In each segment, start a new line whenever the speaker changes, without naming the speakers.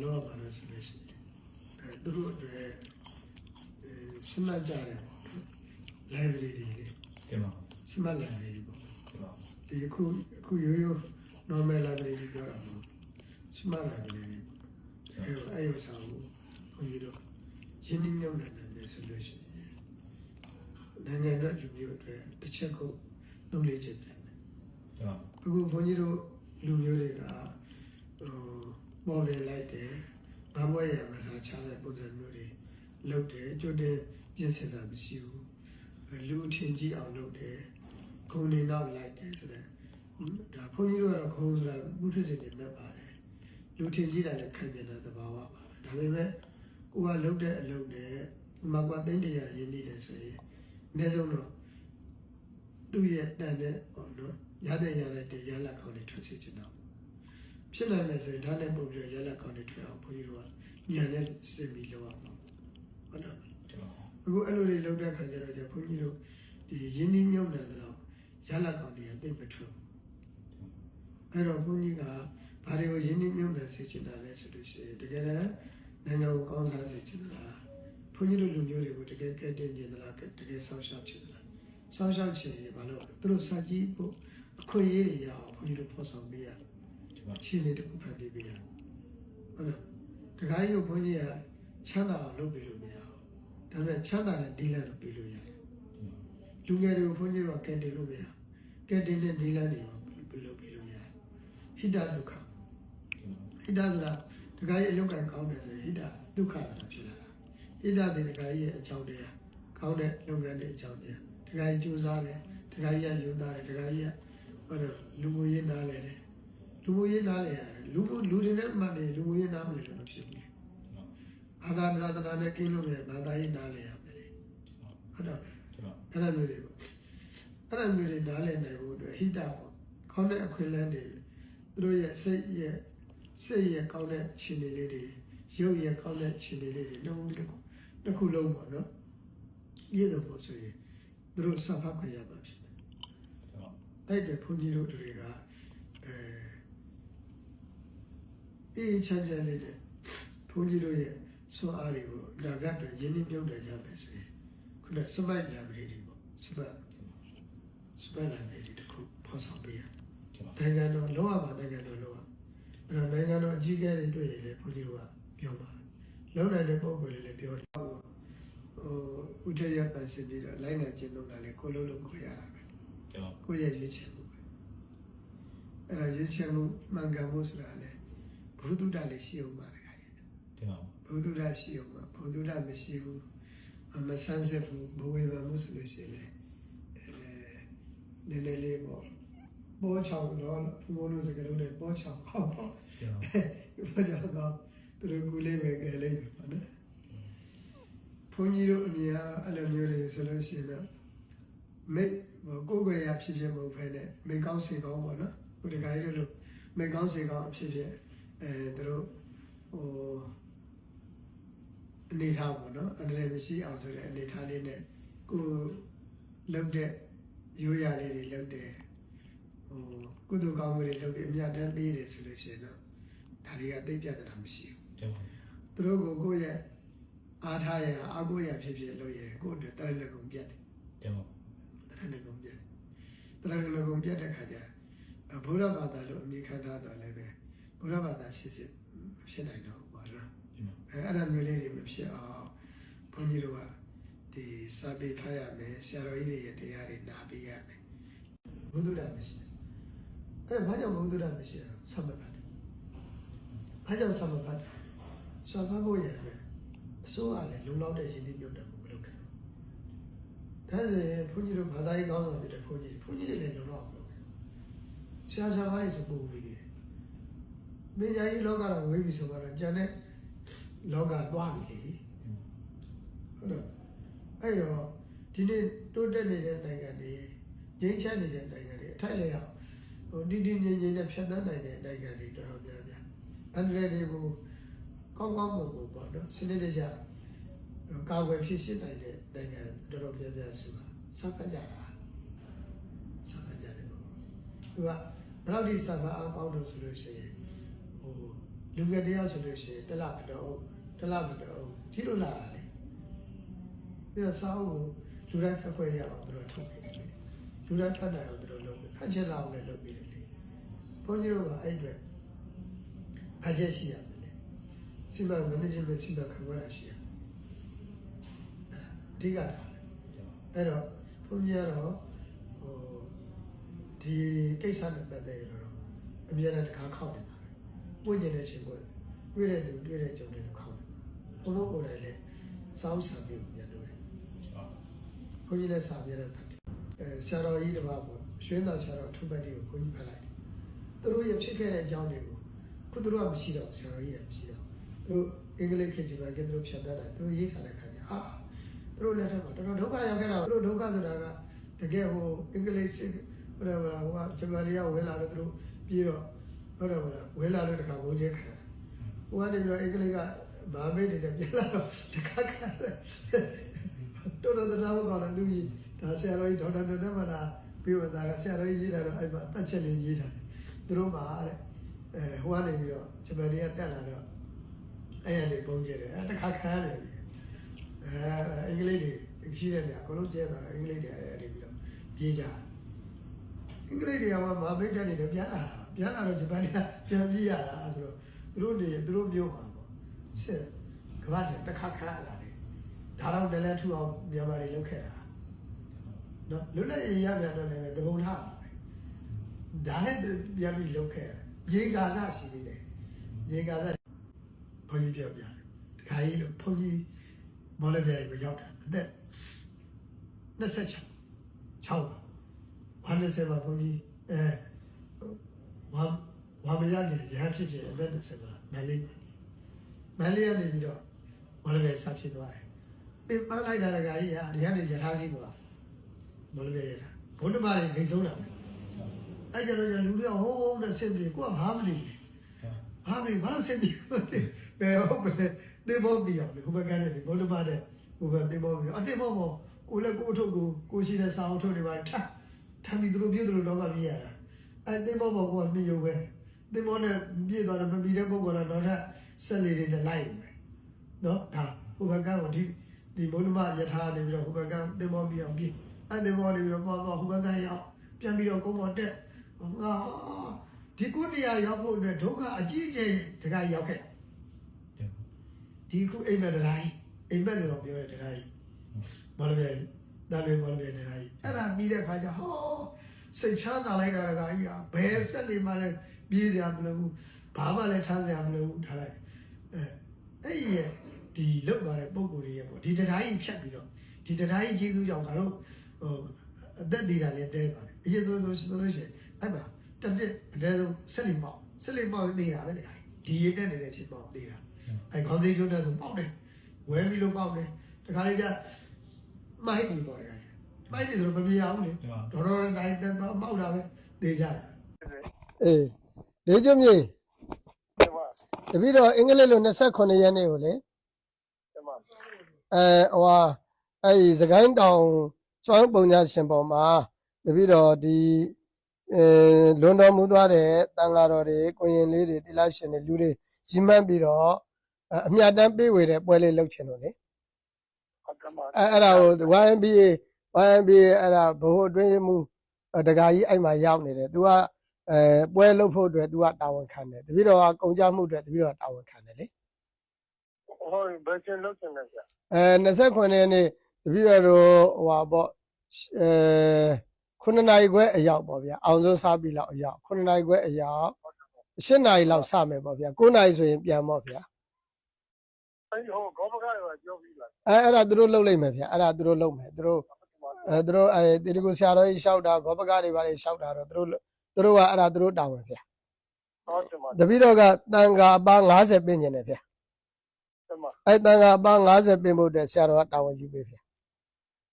လောရပါလို့ဆိုလို့ရှိရင်အဲသူတို့အတွက်အဲစမတ်ကြတယ်ပေါ့နော် library တွေလေ
တင်ပါ
စမတ် library ပေါ့
တင်ပါ
ဒီအခုအခုရိုးရိုး normal library တွေပြောတာမဟုတ်စမတ် library ပေါ့အဲအဲ့ရောဆောင်ကိုဘုန်းကြီးတို့ရင်းနှီးမြှုပ်နှံတယ်ဆိုလို့ရှိရင်နိုင်ငံအတွက်လူမျိုးအတွက်တစ်ချက်ကိုသုံးလေးချက်ပြန်တယ်
တင်ပါ
အခုဘုန်းကြီးတို့လူမျိုးတွေကဟို ပေါ်လေလိုက်တယ်ငါဘွဲရမစားချတဲ့ပုံစံမျိုးတွေလုပ်တယ်ကြွတဲ့ပြင်ဆင်တာမရှိဘူးအဲလူအထင်ကြီးအောင်လုပ်တယ်ခုံနေတော့လိုက်တယ်ဆိုတော့ဒါဘုန်းကြီးတို့ကတော့ခုံဆိုတာဘုရားရှင်တွေမဲ့ပါတယ်လူထင်ကြီးတာလည်းခံကျင်တဲ့သဘာဝပါပဲဒါပေမဲ့ကိုကလုပ်တဲ့အလုပ်နဲ့မကွာသိန်းတရာရင်းနေတယ်ဆိုရင်အနည်းဆုံးတော့သူ့ရဲ့တန်တဲ့ဟောနော်ရတဲ့ရတဲ့တဲ့ရလက်ကောင်းတွေထွက်စေချင်တော့ ဖြစ်နိုင်မယ်ဆိုရင်ဒါနဲ့ပုံပြီးရလက်ကောင်းတွေထွက်အောင်ဘုန်းကြီးတို့ကညံနဲ့စစ်ပြီးလောက်အောင်ဟုတ်လား
တင်ပါ
အခုအဲ့လိုတွေလုပ်တဲ့ခါကျတော့ကျဘုန်းကြီးတို့ဒီရင်းနှီးမြှုပ်နှံတော့ရလက်ကောင်းတွေကသိမ့်မထွက်အဲ့တော့ဘုန်းကြီးကဘာတွေကိုရင်းနှီးမြှုပ်နှံစေချင်တာလဲဆိုလို့ရှိရင်တကယ်တမ်းနိုင်ငံကိုကောင်းစားစေချင်တာဘုန်းကြီးတို့လူမျိုးတွေကိုတကယ်ကဲတင်ကျင်သလားတကယ်ဆောက်ရှောက်ချင်သလားစောင့်ရှောက်ခြင်းဘာလို့လဲသူတို့စာကြည့်ဖို့အခွင့်အရေးတွေရအောင်ဘုန်းကြီးတို့ဖော်ဆောင်ပေးရ
တင်ပါ
အခြေအနေတစ်ခုဖန်တီးပေးရဟုတ်လားတခါကြီးကိုဘုန်းကြီးကချမ်းသာအောင်လုပ်ပေးလို့မရဘူးဒါပေမဲ့ချမ်းသာတဲ့ဒီလန်တော့ပေးလို့ရတယ်လူငယ်တွေကိုဘုန်းကြီးကကဲတင်လို့မရကဲတင်တဲ့ဒီလန်တွေလုပ်ပေးလို့ရတယ်ဟိတဒုက္ခဟိတဆိုတာတခါကြီးအလုတ်ကန်ကောင်းတယ်ဆိုရင်ဟိတဒုက္ခဆိုတာဖြစ်လာတာဟိတတဲ့တခါကြီးရဲ့အကြောင်းတရားကောင်းတဲ့လုပ်ငန်းတွေအကြောင်းတရားတခါကြီးကြိုးစားတယ်တခါကြီးကယူသားတယ်တခါကြီးကဟောတယ်လူမှုရေးနားလဲတယ် လူမှုရေးနားလဲရတယ်လူမှုလူတွေနဲ့မှတ်တယ်လူမှုရေးနားမလဲလို့မဖြစ်ဘူးဘာသာသာသနာနဲ့ကင်းလို့ရတယ်ဘာသာရေးနားလဲရမယ်လေဟုတ်တော့
တင်ပါ
အဲ့ဒါမျိုးတွေပေါ့အဲ့ဒါမျိုးတွေနားလဲနိုင်ဖို့အတွက်ဟိတပေါ့ခေါင်းတဲ့အခွင့်အလမ်းတွေသူတို့ရဲ့စိတ်ရဲ့စိတ်ရဲ့ကောင်းတဲ့အခြေအနေလေးတွေရုပ်ရဲ့ကောင်းတဲ့အခြေအနေလေးတွေလုံးဝတစ်ခုတစ်ခုလုံးပေါ့နော်ပြည့်စုံဖို့ဆိုရင်သူတို့စဖတ်ခွင့်ရပါဖြစ်တယ်
တင်ပါ
အဲ့အတွက်ဘုန်းကြီးတို့တွေကအဲ အေးချမ်းချမ်းလေးနဲ့ဘုန်းကြီးတို့ရဲ့စွမ်းအားတွေကိုလာကတ်တွေရင်းနှီးမြှုပ်နှံကြမယ်ဆိုရင်ခုနစမိုက်လာပရိတွေပေါ့စပတ်စပတ်လာပရိတွေတစ်ခုဖော်ဆောင်ပေးရ
တင်ပါ
နိုင်ငံတော်လောရမှာနိုင်ငံတော်လောရအဲ့တော့နိုင်ငံတော်အကြီးအကဲတွေတွေ့ရင်လည်းဘုန်းကြီးတို့ကပြောပါလုံနိုင်တဲ့ပုံကိုယ်လေးလည်းပြောတယ်ဟိုဥထေရပန်စင်ပြီးတော့လိုင်းနိုင်ကျင့်သုံးတာလေကိုလုံးလုံးခွေရတာပဲ
တင်ပါ
ကိုယ့်ရဲ့ရွေးချယ်မှုပဲအဲ့ဒါရွေးချယ်မှုမှန်ကန်မှုဆိုတာလေ ဘုဒ္ဓလေးရှိအောင်ပါတခါကြီး
တင်ပါ
ဘုဒ္ဓရှိအောင်ပါဘုဒ္ဓမရှိဘူးမဆန်းစစ်ဘူးဘဝေဘာမှုဆိုလို့ရှိရင်လေအဲနည်းနည်းလေးပေါ့ပေါ်ချောင်းတော့ဘုံဘုံလို့စကားလုံးနဲ့ပေါ်ချောင်းဟောပေါ့
တင်ပါ
ပေါ်ချောင်းတော့သူတို့ကူလေးပဲကဲလေးပဲပေါ့နော်ဘုန်းကြီးတို့အမြင်အားအဲ့လိုမျိုးတွေဆိုလို့ရှိရင်တော့မိတ်ဟိုကိုယ်ကိုယ်ရဖြစ်ဖြစ်မဟုတ်ဖ ೇನೆ မိတ်ကောင်းစေကောင်းပေါ့နော်ဟိုတခါကြီးလို့မိတ်ကောင်းစေကောင်းအဖြစ်ဖြစ် အဲသူတို့ဟိုအနေထားပေါ့နော်အန္တရာယ်မရှိအောင်ဆိုတဲ့အနေထားလေးနဲ့ကိုယ်လုပ်တဲ့ရိုးရာလေးတွေလုပ်တဲ့ဟိုကုသိုလ်ကောင်းမှုတွေလုပ်ပြီးအမြတ်တမ်းပေးတယ်ဆိုလို့ရှိရင်တော့ဒါတွေကသိပြတ်တာမရှိဘူး
တင်ပါ
သူတို့ကိုကိုယ့်ရဲ့အားထားရအားကိုးရဖြစ်ဖြစ်လုပ်ရင်ကိုယ့်အတွက်တရဏဂုံပြတ်တယ်
တင်ပါ
တရဏဂုံပြတ်တယ်တရဏဂုံပြတ်တဲ့ခါကျဘုရားဘာသာလို့အမိခံထားတော့လည်းပဲ ဘုရားဘာသာရှိစစ်မဖြစ်နိုင်တော့ဘူးပေါ့နော်
တင်ပါ
အဲအဲ့ဒါမျိုးလေးတွေမဖြစ်အောင်ဘုန်းကြီးတို့ကဒီစာပေဖတ်ရမယ်ဆရာတော်ကြီးတွေရဲ့တရားတွေနာပေးရမယ်ဘုဒ္ဓတာမရှိအဲ့ဒါဘာကြောင့်ဘုဒ္ဓတာမရှိလဲဆက်မပတ်တယ်ဘာကြောင့်ဆက်မပတ်တယ်ဆက်ပတ်ဖို့ရတယ်အစိုးရလည်းလုံလောက်တဲ့ရင်းနှီးမြှုပ်နှံမှုမလုပ်ခဲ့ဘူးဒါဆိုရင်ဘုန်းကြီးတို့ဘာသာရေးကောင်းဆောင်ဖြစ်တဲ့ဘုန်းကြီးဘုန်းကြီးတွေလည်းလုံလောက်မလုပ်ခဲ့ဘူးဆရာဆရာမတွေဆိုပို့ဝေးတယ် ပညာရေးလောကတော့ဝေးပြီဆိုတော့ကျန်တဲ့လောကသွားပြီလေဟုတ်တော့အဲ့တော့ဒီနေ့တိုးတက်နေတဲ့နိုင်ငံတွေငြိမ်းချမ်းနေတဲ့နိုင်ငံတွေအထိုက်လျောက်ဟိုတည်တည်ငြိမ်ငြိမ်နဲ့ဖြတ်သန်းနိုင်တဲ့နိုင်ငံတွေတော်တော်များများအန္တရာယ်တွေကိုကောင်းကောင်းမွန်မွန်ပေါ့နော်စနစ်တကျဟိုကာဝယ်ဖြစ်ရှင်းနိုင်တဲ့နိုင်ငံတော်တော်များများဆိုတာစဖတ်ကြတာစဖတ်ကြတယ်ပေါ့သူကဘယ်တော့ဒီစဖတ်အောင်ကောင်းလို့ဆိုလို့ရှိရင် ဟိုလူငယ်တယောက်ဆိုလို့ရှိရင်တစ်လမတော့တစ်လမတော့ဒီလိုလာတာလေပြီးတော့စာအုပ်ကိုလူတိုင်းဖက်ခွဲရအောင်သူတို့ထုတ်ပေးတယ်လေလူတိုင်းဖတ်နိုင်အောင်သူတို့လုပ်ပေးဖတ်ချက်လောက်လည်းလုပ်ပေးတယ်လေဘုန်းကြီးတို့ကအဲ့အတွက်ဖတ်ချက်ရှိရတယ်လေစီမံမန်နေဂျမန့်စီမံခန့်ခွဲတာရှိရတယ်အဓိကဒါပဲအဲ့တော့ဘုန်းကြီးကတော့ဟိုဒီကိစ္စနဲ့ပတ်သက်ရတော့အမြဲတမ်းတစ်ခါခောက်နေပါတယ်။ ပွင့်ကျင်တဲ့ချိန်ပွင့်တွေ့တဲ့သူတွေ့တဲ့ကြုံတဲ့သူခောက်နေပါဘုန်းဘုန်းကိုယ်တိုင်လည်းစောင်းစာပြီးပြန်လို့တယ်။ဘုန်းကြီးလည်းစာပြတဲ့ဖတ်တယ်။အဲဆရာတော်ကြီးတစ်ပါးပေါ့ရွှေသာဆရာတော်ထုပတ်တီကိုဘုန်းကြီးဖတ်လိုက်တယ်။သူတို့ရဖြစ်ခဲ့တဲ့အကြောင်းတွေကိုခုသူတို့ကမရှိတော့ဆရာတော်ကြီးကမရှိတော့သူတို့အင်္ဂလိပ်ခေတ်ကြီးပဲကသူတို့ဖြတ်တတ်တာသူတို့ရေးထားတဲ့ခါကျဟာသူတို့လက်ထက်မှာတော်တော်ဒုက္ခရောက်ခဲ့တာသူတို့ဒုက္ခဆိုတာကတကယ်ဟိုအင်္ဂလိပ်စစ်ဟိုတယ်ဟိုဟိုကဂျပန်တွေကဝဲလာလို့သူတို့ပြီးတော့ ဟုတ်တယ်ဟုတ်လားဝဲလာလို့တခါဘုံချင်းခံဟိုကနေပြီးတော့အင်္ဂလိပ်ကဘာမေးနေတယ်ပြန်လာတော့တခါခံတယ်တော်တော်တရားဘောကောင်းတယ်လူကြီးဒါဆရာတော်ကြီးဒေါက်တာနန္ဒမလာပြီးတော့ဒါကဆရာတော်ကြီးရေးတာတော့အဲ့မှာတက်ချက်လေးရေးထားတယ်သူတို့မှာတဲ့အဲဟိုကနေပြီးတော့ဂျပန်တွေကတက်လာတော့အဲ့ရနေပုံကျတယ်အဲတခါခံရတယ်အဲအင်္ဂလိပ်တွေရှိတဲ့နေရာအကုန်လုံးကျဲသွားတယ်အင်္ဂလိပ်တွေအဲ့ဒီပြီးတော့ပြေးကြတယ်အင်္ဂလိပ်တွေကမှမာဘိတ်ကနေတော့ပြန်လာတာ ပြန်လာတော့ဂျပန်တွေကပြန်ပြေးရတာဆိုတော့သူတို့နေသူတို့မျိုးမှာပေါ့စစ်ကမ္ဘာစစ်တစ်ခါခါလာတယ်ဒါတော့လည်းလည်းထူအောင်မြန်မာတွေလုပ်ခဲ့တာနော်လွတ်လပ်ရေးရပြန်တော့လည်းသဘုံထားပါပဲဒါနဲ့ပြန်ပြီးလုပ်ခဲ့ရေကာစရှိသေးတယ်ရေကာစဘုန်းကြီးပြောပြတယ်တခါကြီးလို့ဘုန်းကြီးမော်လမြိုင်ကိုရောက်တာအသက်26 6ပါဘာနဲ့ဆက်ပါဘုန်းကြီးအဲ ဝါဝါမရနေရဟဖြစ်ဖြစ်အသက်20ပါမန်လေးမန်လေးကနေပြီးတော့မော်လမြိုင်ဆက်ဖြစ်သွားတယ်ပြင်ပန်းလိုက်တာတကကြီးဟာဒီကနေရထားစီးသွားမော်လမြိုင်ရထားဘုန်းတော်မတွေနေဆုံးတာပဲအဲ့ကြတော့လူတွေကဟိုးဟိုးနဲ့ဆင်းပြေကိုကဘာမနေဘာမေဘာလို့ဆင်းပြေဘယ်ဟုတ်မလဲတေဘောပြအောင်လေဟိုဘက်ကနေဒီဘုန်းတော်မတဲ့ဟိုဘက်တေဘောပြအတေဘောဘောကိုလည်းကိုအထုပ်ကိုကိုရှိတဲ့စာအုပ်ထုတ်တွေပါထပ်ထပ်ပြီးသူတို့ပြည့်သူတို့လောကပြည့်ရတာ အဲ့တေဘောဘောကမြည်ရုံပဲတေဘောနဲ့ပြည့်သွားတယ်မပြီးတဲ့ပုဂ္ဂိုလ်ကတော့ထပ်ဆက်လေတွေနဲ့လိုက်ပဲနော်ဒါဟိုဘက်ကကိုဒီဒီဘုန်းတော်မယထာနေပြီးတော့ဟိုဘက်ကတေဘောပြအောင်ပြည့်အဲ့တေဘောနေပြီးတော့ပေါ့ပေါ့ဟိုဘက်ကရောက်ပြန်ပြီးတော့ကုန်းပေါ်တက်ဟာဒီကုတရားရောက်ဖို့အတွက်ဒုက္ခအကြီးအကျယ်တခါရောက်ခဲ့ဒီခုအိမ်မက်တရားကြီးအိမ်မက်လို့တော့ပြောတယ်တရားကြီးမော်လမြိုင်ဒါလည်းမော်လမြိုင်တရားကြီးအဲ့ဒါပြီးတဲ့ခါကျဟော စိတ်ချမ်းသာလိုက်တာတကကြီးอ่ะဘယ်ဆက်နေမှလည်းပြေးစရာမလိုဘူးဘာမှလည်းထမ်းစရာမလိုဘူးထားလိုက်အဲအဲ့ဒီရဲ့ဒီလောက်သွားတဲ့ပုံကိုယ်တွေရဲ့ပေါ့ဒီတရားကြီးဖြတ်ပြီးတော့ဒီတရားကြီးကျေးဇူးကြောင့်ကတော့ဟိုအသက်သေးတာလည်းတဲပါတယ်အရင်ဆုံးဆိုဆိုလို့ရှိရင်အဲ့မှာတစ်နှစ်အနည်းဆုံးဆက်လီမောက်ဆက်လီမောက်သေးတာပဲတရားကြီးဒီရတဲ့နေတဲ့ချိန်ပေါ့သေးတာအဲခေါင်းစည်းကျုံးတဲ့ဆိုပေါက်တယ်ဝဲပြီးလို့ပေါက်တယ်တခါလေးကျမိုက်ပြီးပေါ့တယ် မိုက်ပြီးဆိုတော့မပြေအောင်လေတော်တော်တိုင်းတပေါက်တာပဲနေကြတာ
အေးလေကျွမြေတပိတော့အင်္ဂလိပ်လို28ရက်နေ့ကိုလေအဲဟိုဟာအဲ့ဒီစကိုင်းတောင်စွမ်းပုံညာရှင်ပေါ်မှာတပိတော့ဒီအဲလွန်တော်မူသွားတဲ့တန်ဃာတော်တွေကိုရင်လေးတွေတိလရှင်တွေလူတွေရီမန်းပြီးတော့အဲအမြတ်တမ်းပေးဝေတဲ့ပွဲလေးလုပ်ချင်လို့လေအဲအဲ့ဒါကို YMBA YMBA အဲ့ဒါဘို့အတွင်းရေးမှုတကာကြီးအဲ့မှာရောက်နေတယ်သူကအဲပွဲလုပ်ဖို့အတွက် तू ကတာဝန်ခံတယ်တပည့်တော်ကကုန်ကြမှုအတွက်တပည့်တော်ကတာဝန်ခံတယ်လေ
ဟောဘယ်ချင်းလောက်ချင်လဲဗျာ
အဲ29ရက်နေ့တပည့်တော်တို့ဟိုဟာပေါ့အဲ9နာရီခွဲအရောက်ပေါ့ဗျာအောင်ဆုံးစားပြီးလောက်အရောက်9နာရီခွဲအရောက်10နာရီလောက်စမယ်ပေါ့ဗျာ9နာရီဆိုရင်ပြန်ပေါ့ဗျာ
အဲ့ဟိုဂေါဘကရောပြောပြီးလား
အဲအဲ့ဒါသူတို့လုပ်လိုက်မယ်ဗျာအဲ့ဒါသူတို့လုပ်မယ်သူတို့ အဲသူတို့အဲတေဒီကိုဆရာတော်ကြီးလျှောက်တာဂောပကတွေပါလေလျှောက်တာတော့သူတို့သူတို့ကအဲ့ဒါသူတို့တာဝန်ဗျာ
ဟုတ်တယ်မ
တပည့်တော်ကတန်ခါအပါ90ပြင်ကျင်တယ်ဗျာ
တယ်မ
အဲတန်ခါအပါ90ပြင်ဖို့အတွက်ဆရာတော်ကတာဝန်ယူပေးဗျာ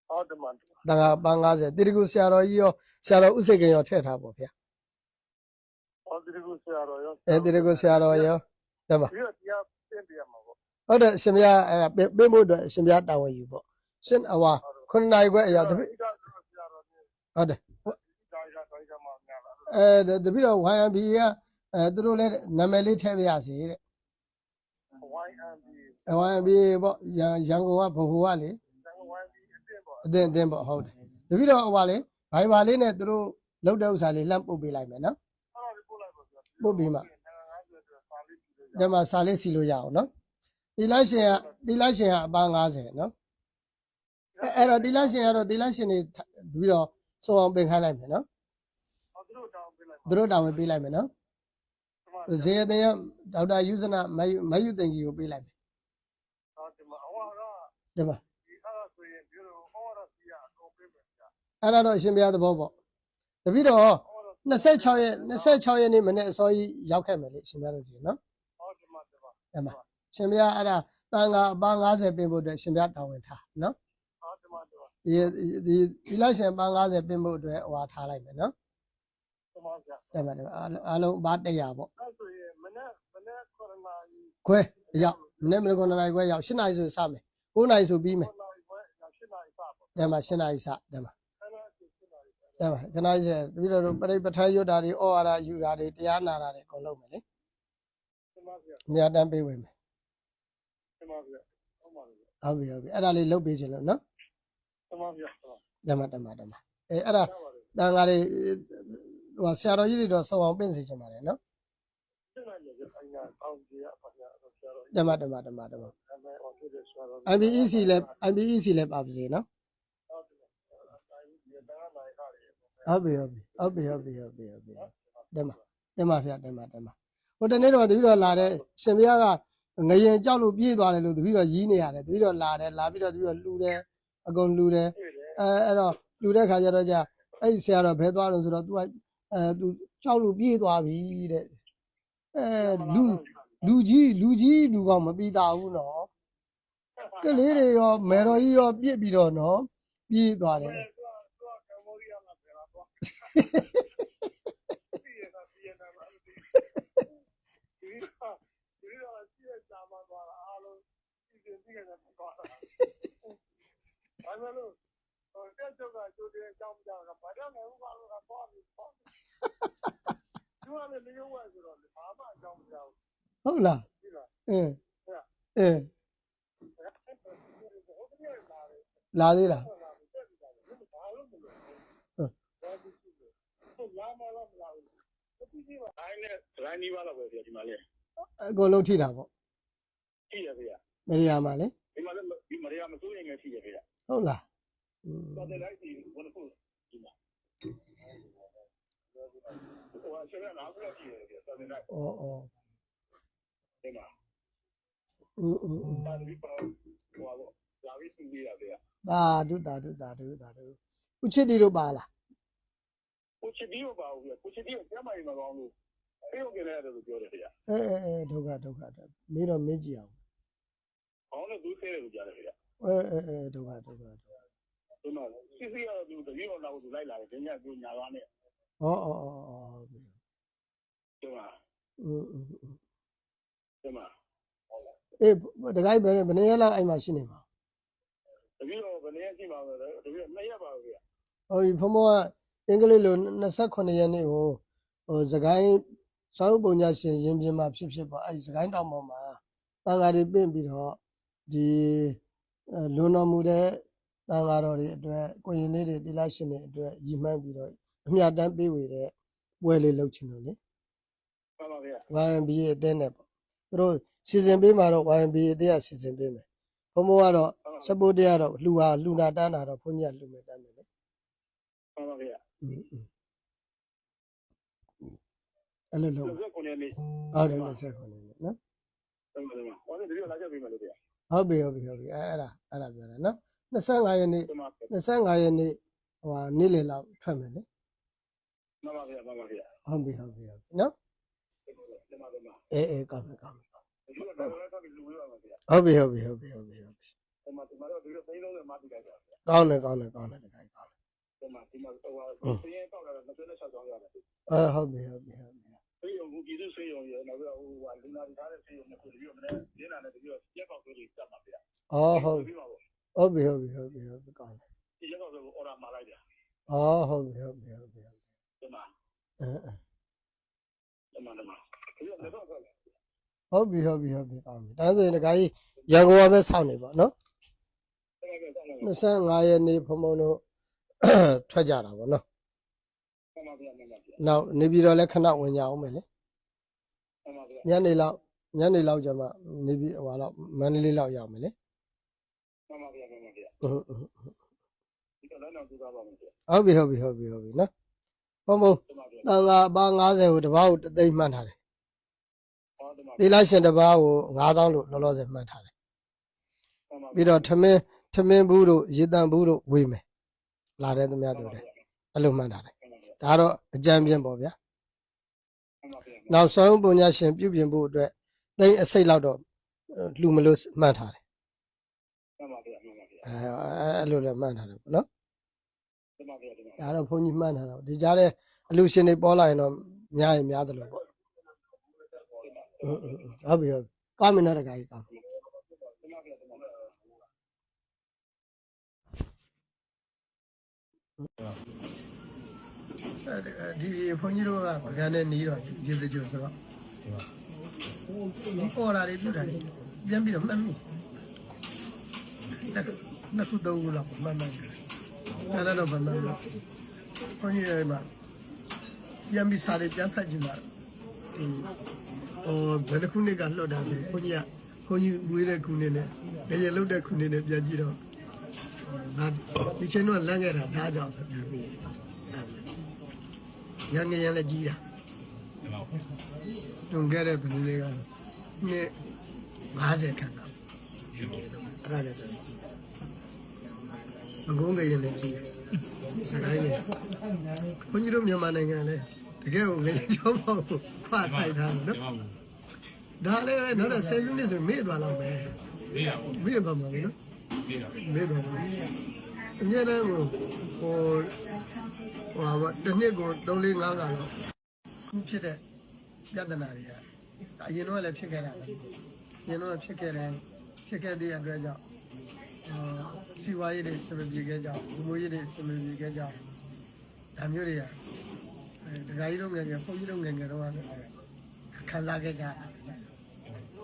ဟုတ်တယ်မ
တန်ခါပန်း90တိရကုဆရာတော်ကြီးရောဆရာတော်ဥစိတ်ကင်ရောထည့်ထားပေါ့ဗျာ
ဟောဒီကုဆရာတော်ရော
အဲတိရကုဆရာတော်ရောဒါမှ
ဒီကတရားပြင်ပြရမှာပေါ့
ဟုတ်တယ်ရှင်ဘုရားအဲဒါပေးပေးဖို့အတွက်ရှင်ဘုရားတာဝန်ယူပေါ့ရှင်အဝါ ခုနှစ်နာရီခွဲအရာတပိ
ဆရာတော်နေ
ဟုတ်တယ်
ဒါရတိုင်းကမှများလား
အဲတပိတော့ YMB ကအဲသူတို့လည်းနာမည်လေးထည့်ပြရစီတဲ့
YMB
YB ပေါ့ရန်ရန်ကုန်ကဘဟုကလေ
YMB အစ်စ်ပေါ့
အတင်းအတင်းပေါ့ဟုတ်တယ်တပည့်တော်ဟိုပါလေဘိုင်ဘာလေးနဲ့သူတို့လောက်တဲ့ဥစ္စာလေးလှမ်းပုတ်ပေးလိုက်မယ်နော်
အဲ့ဒါကိုပို့လိုက်ပါဗျာ
ပုတ်ပြီးမှ
90အတွက်ပါလေးပြီးလို့
ဒီမှာစာလေးစီလို့ရအောင်နော်တီလိုက်ရှင်ကတီလိုက်ရှင်ကအပန်း90နော် အဲအဲ့တော့တီလိုက်ရှင်ကတော့တီလိုက်ရှင်တွေထပြီးတော့စုံအောင်ပင်ခိုင်းလိုက်မယ်နော်
ဟောသူတို့တောင်းပေးလိုက်
သူတို့တောင်းဝင်ပေးလိုက်မယ်နော်ဇေယသိန်းကဒေါက်တာယူဇနာမယူမယူတင်ကြီးကိုပေးလိုက်မယ်
ဟောဒီမှာဟောက
ဒီမှာ
ဒီအဲ့ဒါဆိုရင်ပြီးတော့ဟောရစီရအကုန်ပေးမယ်ဗျာ
အဲ့ဒါတော့အရှင်ဘုရားသဘောပေါ့တပည့်တော်
ဟောတော့
26ရက်26ရက်နေ့မနေ့အစောကြီးရောက်ခဲ့မယ်လေအရှင်ဘုရားတို့စီနော်
ဟောဒီမှာဒီမှာ
အဲ့မှာရှင်ဘုရားအဲ့ဒါတန်ခါအပန်း90ပင်ဖို့အတွက်ရှင်ဘုရားတောင်းဝင်ထားနော်
ဟောဒီမှာ ဒီမှာ
ဒီဒီဒီလိုက်ရှင်ပန်း90ပင်ဖို့အတွက်ဟိုဟာထားလိုက်မယ်နော်
ဒီမှာဗျာ
အဲ့မှာဒီမှာအားလုံးအားလုံးဘာ100ပေါ့
အဲ့ဆိုရင်မနေ့မနေ့ကိုရိုနာကြီး
ခွဲအရောက်မနေ့မနေ့9နာရီခွဲရောက်10နာရီဆိုစမယ်9နာရီဆိုပြီးမယ်
ကိုရိုနာကြီးပဲရှင်းနိုင်ပါပေါ့
ဒီမှာ10နာရီစဒီမှာ
အဲ့ဒါရှင်းနိုင်ပါ
ဒီမှာခဏကြီးတပည့်တော်တို့ပရိပဋ္ဌာန်းရွတ်တာတွေဩဝါဒယူတာတွေတရားနာတာတွေအကုန်လုပ်မယ်လေ
ဒီမှာဗျာ
အများတန်းပေးဝင်မယ်
ဒီမှာဗျာဟုတ်ပါပြီ
ဟုတ်ပြီဟုတ်ပြီအဲ့ဒါလေးလုပ်ပေးခြင်းလို့နော်
ဒီမှာဗျာ
ဒီမှာဒီမှာဒီမှာအဲအဲ့ဒါ
ဟုတ်ပါပြီ
တန်ဃာတွေဟိုဆရာတော်ကြီးတွေတော့စုံအောင်ပင့်စေချင်ပါတယ်နော်
ရှင်းနိုင်တယ်ဗျာအညာအောင်းကြီးအဖျားတော့ဆရာတော်
ဒီမှာဒီမှာဒီမှာဒီမှာ
အမေအော်ဖြစ်တယ်ဆရာတော်
IBEC လဲ IBEC လဲပါပါစေနော်
ဟုတ်တယ်တိုင်းဒီတန်းနိုင်ခါတယ်
ဟုတ်ပြီဟုတ်ပြီဟုတ်ပြီဟုတ်ပြီဟုတ်ပြီဟုတ်ပြီဒီမှာဒီမှာဖျားဒီမှာဒီမှာဟိုတနေ့တော့တပည့်တော်လာတဲ့ရှင်ဘုရားကငရင်ကြောက်လို့ပြေးသွားတယ်လို့တပည့်တော်ရီးနေရတယ်တပည့်တော်လာတယ်လာပြီးတော့တပည့်တော်လှူတယ် အကုန်လှူတယ်
တွေ့တယ်
အဲအဲ့တော့လူတဲ့ခါကျတော့じゃအဲ့ဒီဆရာတော်ဘဲသွားလို့ဆိုတော့ तू ကအဲ तू ကြောက်လို့ပြေးသွားပြီတဲ့အဲလူလူကြီးလူကြီးလူကောင်မပြီးသားဘူးနော်ကလေးတွေရောမေတော်ကြီးရောပြစ်ပြီးတော့နော်ပြေးသွားတယ်
သူကသူကကမ္ဘောဒီးယားမှာပြန်လာတော့ဒီရတာဒီရတာမှာဒီဒီကဒီကစီးရချာမှာသွားတာအားလုံးဒီဒီဒီကနေသွားတာ ဘာလို့ဟိုတက်တော့ကကျိုးတဲ့အကြောင်းကြောင့်ဘာကြောင့်လဲဥပမာကတော့ပြီးပေါ့သူကလည်းမယုံဝဲဆိုတော့ဘာမှအကြောင်းမကြောက်
ဟုတ်လား
ဘူးလား
အင်းအင်းလာသေးလား
တိုင်းနဲ့တိုင်းနီးပါးတော့ပဲဒီမှာလေ
အကုန်လုံးထိတာပေါ့
ရှိရဗျာ
မရိယာမှာလေ
ဒီမှာလည်းဒီမရမစိုးရင်လည်းရှိရဗျာ
ဟုတ်လား
So they like the wonderful. 我现在拿不了钱了，到现在ဩဩ对吧？အင်း
အင်း
အင်း
但是你把我我
拿给兄弟了对呀。သာ
ဓုသာဓုသာဓုသာဓုဦးချစ်တီတို့ပါလား
我去旅游吧，我我去旅游，干嘛也没忙碌，没有给那都是表的对呀。
အဲအဲအဲဒုက္ခဒုက္ခဒုက္ခမေးတော့မေးကြည့်အောင်
好像都谁来都家的对呀。
အဲအဲအဲဒုက္ခဒုက္ခဒုက္ခ
ဒီမှာစစ်စစ်ရတော့သူတတိယတော့သူလိုက်လာတယ်ညကညာသွားနဲ့
ဩဩဩဩဟုတ်ပြီ
ဒီမှာ
อืมอืม
ဒီမှာ
အေးတခိုင်းပဲဘယ်နည်းလောက်အဲ့မှာရှိနေမှာ
တတိယဘယ်နည်းရှိမှာလဲတတိယနှစ်ရက်ပါဗျာ
ဟိုဖုံမောကအင်္ဂလိပ်လို28ရက်နေ့ဟိုဟိုစကိုင်းစောင်းပုံညာရှင်ရင်ပြင်မှာဖြစ်ဖြစ်ပေါ့အဲ့ဒီစကိုင်းတောင်ပေါ်မှာတန်ဃာတွေပင့်ပြီးတော့ဒီ လွန်တော်မူတဲ့တန်ဃာတော်တွေအတွက်ကိုရင်လေးတွေသီလရှင်တွေအတွက်ရည်မှန်းပြီးတော့အမြတ်တမ်းပေးဝေတဲ့ပွဲလေးလုပ်ချင်တယ်လေ
မှန်ပါဗျာ
YMB အသင်းနဲ့ပေါ့သူတို့စီစဉ်ပေးမှာတော့ YMB အသင်းကစီစဉ်ပေးမယ်ဘုံဘုံကတော့ support ရတော့လှူဟာလှူနာတန်းတာတော့ဘုန်းကြီးကလှူမယ်တန်းမယ်လေ
မှန်ပါဗျာ
အဲ့လိုလုပ်
29ရက်နေ့
ဟုတ်တယ်29ရက်နေ့နော်
ဟုတ်တယ်ဒီလိုလာကြပြီမလို့ဗျာ
ဟုတ်ပြီဟုတ်ပြီဟုတ်ပြီအဲအဲ့ဒါအဲ့ဒါပြောတာနော်25ရက်နေ့
ဒီမှာ
25ရက်နေ့ဟိုဟာနေ့လယ်လောက်ထွက်မယ်လေ
မပါဗျာမပါဗျာ
ဟုတ်ပြီဟုတ်ပြီဟုတ်ပြီနော်
ဒီမှာဒီမှာ
အေးအေးကောင်းပြီကောင်းပြီ
ဒီကတော့လည်းတော့လူဝေးပါဗျာ
ဟုတ်ပြီဟုတ်ပြီဟုတ်ပြီဟုတ်ပြီဟုတ်ပြီ
ဒီမှာဒီမှာတော့ဒီလိုသိလုံးနဲ့မတိလိုက်တာဗျာ
ကောင်းတယ်ကောင်းတယ်ကောင်းတယ်တခါကောင်းတယ်
ဒီမှာဒီမှာဟိုဟာစင်းရဲတောက်လာတော့26ကျောင်းရတယ်
အဲဟုတ်ပြီဟုတ်ပြီဟုတ်ပြီ
ဆေးရုံကူပြည်သူဆေးရုံရဲ့နောက်ပြီးဟိုဟာလူနာတွေထားတဲ့ဆေးရုံနဲ့ကိုဒီလိုမနေ့ရင်းလာတဲ့ဒီလိုရက်ပေါက်ဆိုတွေစက်ပါဗျာ
အော်ဟုတ်
ပြီးပါဘော
ဟုတ်ပြီဟုတ်ပြီဟုတ်ပြီဟုတ်ပြီကောင်းတယ်
ဒီရက်ပေါက်ဆိုအော်ဒါမှာလိုက်တယ်
အော်ဟုတ်ပြီဟုတ်ပြီဟုတ်ပြီ
ဒီမှာ
အဲအဲ
ဒီမှာဒီမှာဒီလိုလည်းတော့
ဟုတ်ပြီဟုတ်ပြီဟုတ်ပြီကောင်းပြီဒါဆိုရင်တခါကြီးရန်ကုန်ကပဲစောင့်နေပါနော်
အဲ့ဒါပဲဆက်နေပါ
25ရက်နေ့ဖုံဖုံတို့ထွက်ကြတာပေါ့နော်
ဆက်ပါဗျာဆက်ပါဗျာ
နောက်နေပြည်တော်လည်းခဏဝင်ကြအောင်မယ်လေ
ဆက်ပါဗျာ
ညနေလောက်ညနေလောက်ကျမှနေပြည်ဟိုလောက်မန္တလေးလောက်ရောက်မယ်လေ
ဆက်ပါဗျာဆက်ပါဗျာ
ဟုတ်ဟုတ်
ဒီကလည်းတော့ကြိုးစားပါမယ်ဗျာ
ဟုတ်ပြီဟုတ်ပြီဟုတ်ပြီဟုတ်ပြီနော်ဖုံဖုံ
ဆက်ပါဗျာ
တန်ခါအပါ90ကိုတစ်ပါးကိုတစ်သိမ့်မှန်းထားတယ်
ဟောတယ်မှာ
သီလရှင်တစ်ပါးကို9000လို့လောလောဆယ်မှန်းထားတယ်
ဆက်ပါဗျာ
ပြီးတော့ထမင်းထမင်းဘူးတို့ရေတံဘူးတို့ဝေးမယ်လာတဲ့သမျှတို့တယ်အဲ့လိုမှန်းထားတယ်
ဆက်ပါဗျာ
ဒါတော့အကြံပြင်းပေါ့ဗျာ
ဆက်ပါဗျာ
နောက်ဆုံးပုံညာရှင်ပြုပြင်ဖို့အတွက်သိမ့်အစိတ်လောက်တော့လှူမလို့မှန်းထားတယ်
ဆက်ပါဗျာဆက်ပါဗျာ
အဲအဲ့လိုလည်းမှန်းထားတယ်ပေါ့နော်
ဆက်ပါဗျာဆက်ပါ
ဒါတော့ဘုန်းကြီးမှန်းထားတော့ဒီကြားထဲအလူရှင်တွေပေါ်လာရင်တော့များရင်များသလိုပေါ့ဟုတ်ဟုတ်ဟုတ်ပြီဟုတ်ပြီကာမင်တော့တခါကြီးကောင်းပြီ
ဗျာဆက်ပါဗျာ
အဲ ဒီဘုန်းကြီးတို့ကပကံနဲ့နီးတော့ရေစကြိုဆိုတော့
ဒီမှာ
ဒီအော်လာတွေပြုတ်တာတွေပြန်ပြီးတော့မှတ်မိနှစ်နှစ်ခုသုံးခုလောက်မှတ်မှတ်ကျန်တဲ့တော့မှတ်မှတ်လို့ဘုန်းကြီးရဲ့မှာပြန်ပြီးစားတွေပြန်ဖတ်ကြည့်မှာဒီဟိုဘယ်တစ်ခုနှစ်ကလွတ်တာဆိုဘုန်းကြီးကဘုန်းကြီးမွေးတဲ့ခုနှစ်နဲ့ငရေလုတ်တဲ့ခုနှစ်နဲ့ပြန်ကြည့်တော့ငါဒီချိန်တော့လမ်းခဲ့တာဒါကြောင့်ဆိုပြန်ပြီး ရန်ငရန်လည်းကြီးတာ
ဒီမှာ
လွန်ခဲ့တဲ့ဘယ်လိုလဲကတော့နှစ်50ခန့်တော့အဲ့ဒါလည်းတော့အကုန်းငရင်လည်းကြည့်တယ်စကိုင်းနေဘုန်းကြီးတို့မြန်မာနိုင်ငံလည်းတကယ်ကိုငရင်ကျောင်းပေါ့ခွာထိုက်ထားတယ်
ဒီ
နော်
မှာ
ဒါလည်းပဲနောက်တော့ဆယ်စုနှစ်ဆိုမေ့သွားတော့မယ်
ဒီရ
မေ့သွားမှာလေနော်
ဒီရ
မေ့သွားမှာအများတန်းကိုဟို ဟိုဟာတစ်နှစ်ကို3 4 5ကတော့ဖြစ်တဲ့ပြဿနာတွေကအရင်တော့လည်းဖြစ်ခဲ့တာပဲအရင်တော့ဖြစ်ခဲ့တယ်ဖြစ်ခဲ့တဲ့အတွက်ကြောင့်အာစီဝါရေးတွေစမပြေခဲ့ကြအောင်ဘူမိုးရေးတွေစမပြေခဲ့ကြအောင်ဒါမျိုးတွေကအဲဒကာကြီးတို့ငယ်ငယ်ဘုန်းကြီးတို့ငယ်ငယ်တော့လည်းခံစားခဲ့ကြတာ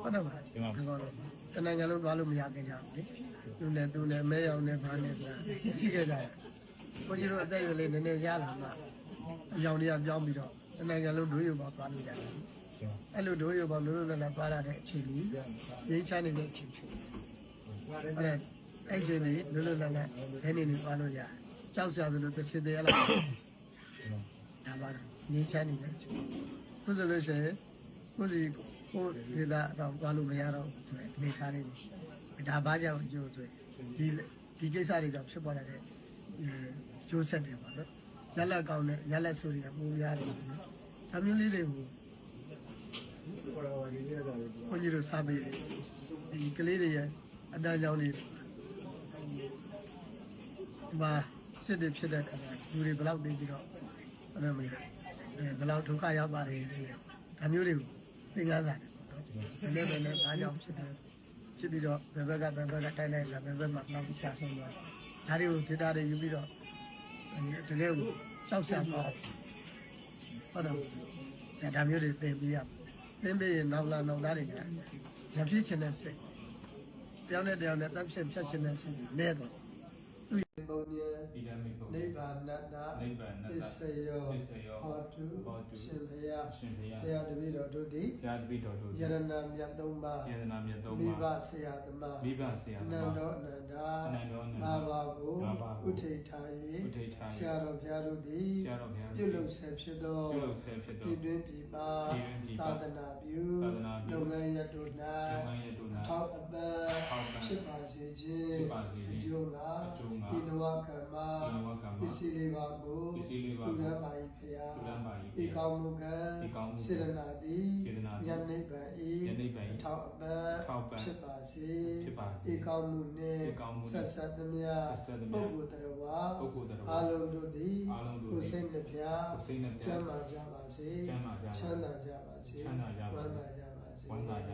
ဟုတ်တယ်မလား
ဒီမှာ
ဒီကောင်တနိုင်ငံလုံးသွားလို့မရခဲ့ကြဘူးလေသူနဲ့သူနဲ့မဲရောင်နဲ့ဘာနဲ့ဆိုတာရှိခဲ့ကြတယ် ဘုန်းကြီးတို့အသက်အရွယ်လေးနည်းနည်းရလာမှအယောင်တွေကပြောင်းပြီးတော့တနိုင်ငံလုံးဒွေးရုံပါသွားလို့ရတယ်
ဒီမှာ
အဲ့လိုဒွေးရုံပါလုံးလုံးလည်းလည်းသွားရတဲ့အချိန်ကြီးရင်းချနေတဲ့အချိန်ဖြစ်တယ်အဲ့ဒါအဲ့ချိန်ကြီးလုံးလုံးလည်းလည်းဘယ်နေနေသွားလို့ရကြောက်စရာဆိုလို့သစ်သေးရလားဒါပါတော့ရင်းချနေတဲ့အချိန်ဘုဆိုလို့ရှိရင်ဘုစီကိုဒေတာတော့သွားလို့မရတော့ဘူးဆိုရင်အနေထားလေးတွေဒါဘာကြောင့်အကျိုးဆိုရင်ဒီဒီကိစ္စတွေကြောင့်ဖြစ်ပေါ်လာတဲ့ ကျိုးဆက်တွေပါနော်ရလက်ကောင်းတဲ့ရလက်ဆိုတွေကပုံရတယ်ဆိုရင်ဒါမျိုးလေးတွေကိုဘုန်းကြီးတို့စားပေးတယ်ဒီကလေးတွေရဲ့အတန်းကြောင်းတွေဒီမှာစစ်တွေဖြစ်တဲ့အခါကျလူတွေဘယ်လောက်သိကြတော့ဘယ်လိုမလဲအဲဘယ်လောက်ဒုက္ခရောက်ပါတယ်ဆိုရင်ဒါမျိုးတွေကိုသင်ခန်းစာတွေပေါ့နော်ဒီနေ့လည်းဘာကြောင့်ဖြစ်တယ်ဖြစ်ပြီးတော့ဘယ်ဘက်ကဘယ်ဘက်ကတိုင်းတိုင်းလာဘယ်ဘက်မှာနောက်ကျဆုံးသွား ဒါတွေကို data တွေယူပြီးတော့ဒီလေးကိုစောက်ဆရာပေါ့ဟုတ်တော့ဒါမျိုးတွေသင်ပြီးရသင်ပြီးရင်နောက်လာနောက်သားတွေကရဖြစ်ချင်တဲ့စိတ်ပြောင်းတဲ့တောင်နဲ့တပ်ဖြစ်ဖြတ်ချင်တဲ့စိတ်နဲ့တော့ သူပုံမြဲ
ဒီဓမ္မိပုဂ္ဂိုလ်
နိဗ္ဗာန်တ
နိဗ္ဗာန်တ
ပစ္စယော
ပစ္စယော
ဟောတု
ဟောတု
ရှင်ဘုရား
အရှင်ဘုရား
ဘုရားတပည့်တော်တို့သည်
ဘုရားတပည့်တော်တို့
ယရဏမြတ်သုံးပါး
ယန္တနာမြတ်သုံး
မိဘ
ပါး
ဆရာသမား
မိဘဆရာ
အ
သ
န
မား
န္တောအနန္တာ
အနန္တောအနန္တ
ငါးပါးကို
ငါးပါးကို
ဥထိတ်ထား
ဥ၍ထိတ်ထား
ဆရာတော်ဘုရားတို့သည်
ဆရာတော်ဘုရား
ပြုလုပ်ဆဲဖြစ်သော
ပြုလုပ်ဆဲဖြစ်သော
ပြည်တွင်းပြည်ပ
ပြည်တွင်းပြည်ပ
သာသနာပြု
သာသနာပြု
လုပ်ငန်းရတို့
ယမယတု၌နာ
ထောက်အပံ
ထောက်ပံ့
ဖြစ်ပါစေခြင်း
ဖြစ်ပါစေခြင်း
အကျိုးငါ
အကျိုးငါ
ဒီနဝကမ္မ
ဒီနဝကမ္မ
ပစ္စည်းလေးပါကို
ပစ္စည်းလေးပါကို
လူရန်ပါ၏ဖျား
လူရန်ပါ၏ဖျား
ဒီကောင်းမှုကံ
ဒီကောင်းမှုကံ
စေရနာတိ
စေတနာသည်
ယနိဗ္ဗာန်၏
ယနိဗ္ဗာန်၏
အထောက်အပံ့
ထောက်ပံ့
ဖြစ်ပါစေ
ဖြစ်ပါစေ
ဒီကောင်းမှုနှင့်
ဒီကောင်းမှုနှင့်
ဆက်ဆက်သမျှ
ဆက်စပ်သမျှ
ပုဂ္ဂိုလ်တရားဝါ
ပုဂ္ဂိုလ်တရားဝါ
အလုံးတို့သည်
အလုံးတို့သည်
ကိုယ်စိတ်နှပြ
ကိုယ်စိတ်နှပြ
ကျမ်းမာကြပါစေ
ကျမ်းမာကြပါစေ
ချမ်းသာကြပါစေ
ချမ်းသာကြပါစေ
ဝမ်းသာကြပါစေ
ဝမ်းသာကြ